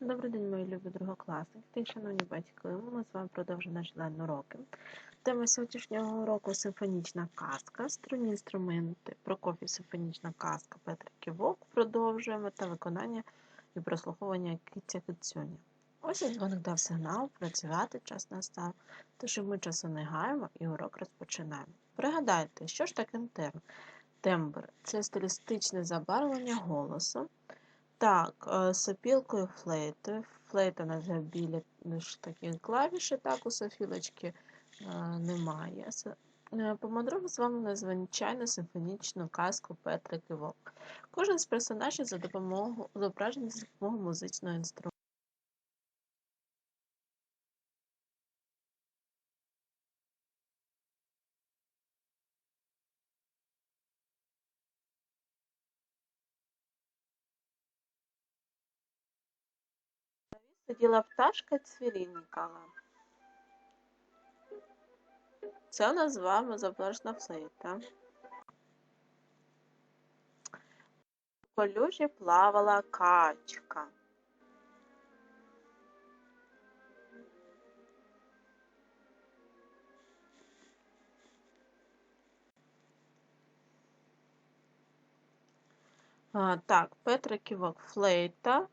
Добрий день, мої любі другокласники шановні батьки. Ми з вами продовжуємо наші лайн уроки. Тема сьогоднішнього уроку симфонічна казка, струнні інструменти, Прокофів симфонічна казка, Петр Ківок. Продовжуємо та виконання і прослуховування киця кицюня. Ось і дзвоник дав сигнал, працювати час настав, тож ми часу не гаємо і урок розпочинаємо. Пригадайте, що ж таке тембр? Тембр це стилістичне забарвлення голосу. Так, е, сопілкою флейти. Флейта на нас біля ж клавіш, клавіші, так, у софілочки е, немає. Е, Помандруємо з вами на звичайну симфонічну казку Петрик і Вовк. Кожен з персонажів за допомогою зображений за допомогою музичного інструменту. Сиділа пташка цвірінькала. Це у нас з вами зображена флейта. В колюжі плавала качка. Так, Петра Ківок флейта.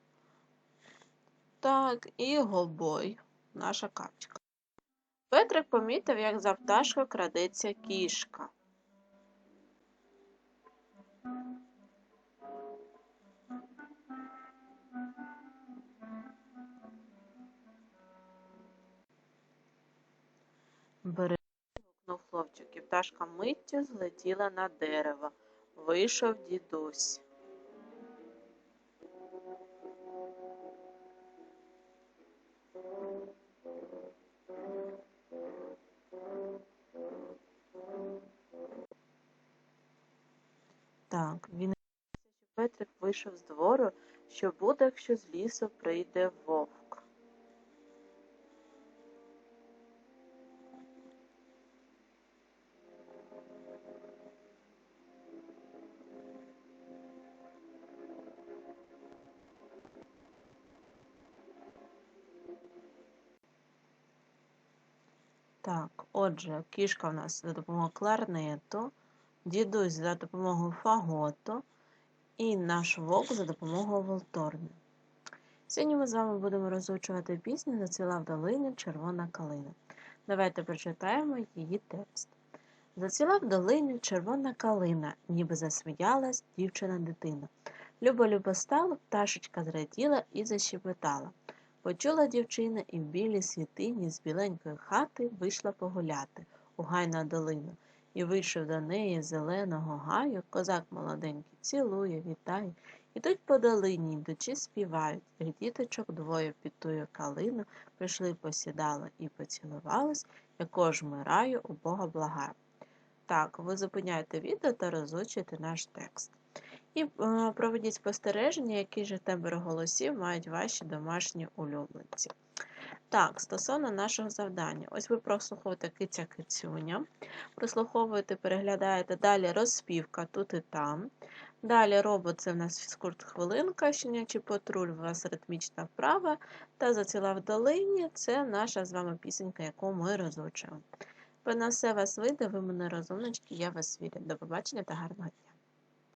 Так, і голбой, наша качка. Петрик помітив, як за пташкою крадеться кішка. Бери, гукнув хлопчик, і пташка миттю злетіла на дерево. Вийшов дідусь. Так, він що Петрик вийшов з двору, що буде, якщо з лісу прийде вовк. Так, отже, кішка в нас за допомогою кларнету, дідусь за допомогою фаготу і наш вовк за допомогою волторни. Сьогодні ми з вами будемо розучувати пісню Зацвіла в долині червона калина. Давайте прочитаємо її текст. Зацвіла в долині червона калина, ніби засміялась дівчина-дитина. Любо-любо стало, пташечка зраділа і защебетала. Почула дівчина і в білій світині з біленької хати вийшла погуляти у гай на долину. І вийшов до неї зеленого гаю, козак молоденький цілує, вітає. Ідуть по долині, йдучи співають, їх діточок двоє під тую калину прийшли, посідали і поцілувались, якого ж ми раю у Бога благаю. Так, ви зупиняєте відео та розучуєте наш текст. І е, проведіть спостереження, який же тембр голосів мають ваші домашні улюбленці. Так, стосовно нашого завдання. Ось ви прослуховуєте киця кицюня, прослуховуєте, переглядаєте далі розспівка тут і там. Далі робот це в нас фізкульт хвилинка, щенячий патруль, у вас ритмічна вправа. Та заціла в долині це наша з вами пісенька, яку ми розучуємо. Ви на все вас вийде, ви мене розумнички, я вас вірю. До побачення та гарного дня.